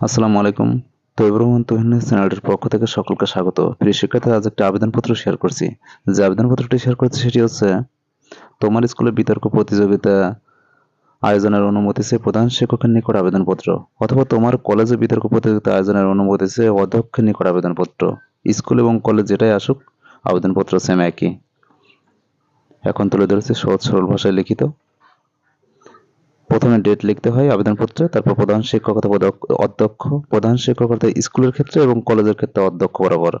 আসসালামু আলাইকুম। তৈবুর রহমান তুহিন চ্যানেলটির পক্ষ থেকে সকলকে স্বাগত। প্রিয় শিক্ষার্থী আজ একটা আবেদনপত্র শেয়ার করছি। যে আবেদনপত্রটি শেয়ার করছি সেটি হচ্ছে, তোমার স্কুলে বিতর্ক প্রতিযোগিতা আয়োজনের অনুমতি চেয়ে প্রধান শিক্ষকের নিকট আবেদনপত্র, অথবা তোমার কলেজে বিতর্ক প্রতিযোগিতা আয়োজনের অনুমতি চেয়ে অধ্যক্ষের নিকট আবেদনপত্র, স্কুল এবং কলেজ যেটাই আসুক, আবেদনপত্র সেম একই। এখন তুলে ধরেছে সহজ সরল ভাষায় লিখিত। প্রথমে ডেট লিখতে হয়, আবেদনপত্রে, তারপর প্রধান শিক্ষক অথবা অধ্যক্ষ- প্রধান শিক্ষক অর্থাৎ স্কুলের ক্ষেত্রে এবং কলেজের ক্ষেত্রে অধ্যক্ষ বরাবর।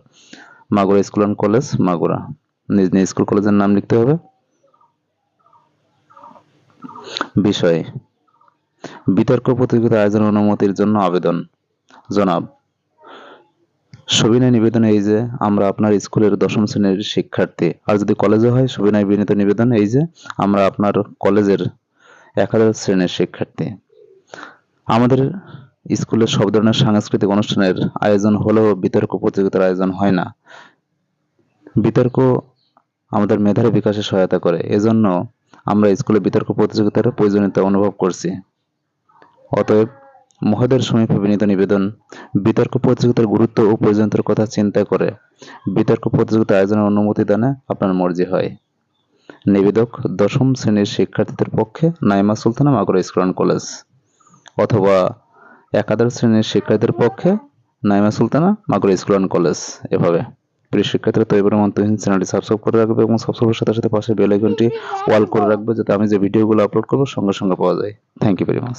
Magura school and college, Magura. নিজ নিজ স্কুল কলেজের নাম লিখতে হবে। বিষয়, বিতর্ক প্রতিযোগিতা আয়োজনের অনুমতির জন্য আবেদন। জনাব, সবিনয় নিবেদন এই যে, আমরা আপনার স্কুলের দশম শ্রেণির শিক্ষার্থী। আর যদি কলেজে হয়, সবিনয় বিনীত নিবেদন এই যে, আমরা আপনার কলেজের একাদশ শ্রেণির শিক্ষার্থী। আমাদের স্কুলে সব ধরনের সাংস্কৃতিক অনুষ্ঠানের আয়োজন হলেও বিতর্ক প্রতিযোগিতার আয়োজন হয় না। বিতর্ক আমাদের মেধার বিকাশে সহায়তা করে। এজন্য আমরা স্কুলে বিতর্ক প্রতিযোগিতার প্রয়োজনীয়তা অনুভব করছি। অতএব মহোদয়ের সমীপে বিনীত নিবেদন, বিতর্ক প্রতিযোগিতার গুরুত্ব ও প্রয়োজনীয়তার কথা চিন্তা করে বিতর্ক প্রতিযোগিতা আয়োজনের অনুমতি দানে আপনার মর্জি হয়। নিবেদক দশম শ্রেণির শিক্ষার্থীদের পক্ষে নাইমা সুলতানা মাগুরা স্কুল কলেজ অথবা একাদশ শ্রেণির শিক্ষার্থীদের পক্ষে নাইমা সুলতানা মাগুরা স্কুল কলেজ এভাবে। প্রিয় শিক্ষার্থীরা, তো এবার মন্তহীন চ্যানেলটি সাবস্ক্রাইব করে রাখবে এবং সাবস্ক্রাইবের সাথে সাথে পাশে বেল আইকনটি ওয়াল করে রাখবে যাতে আমি যে ভিডিওগুলো আপলোড করব সঙ্গে সঙ্গে পাওয়া যায়। Thank you very much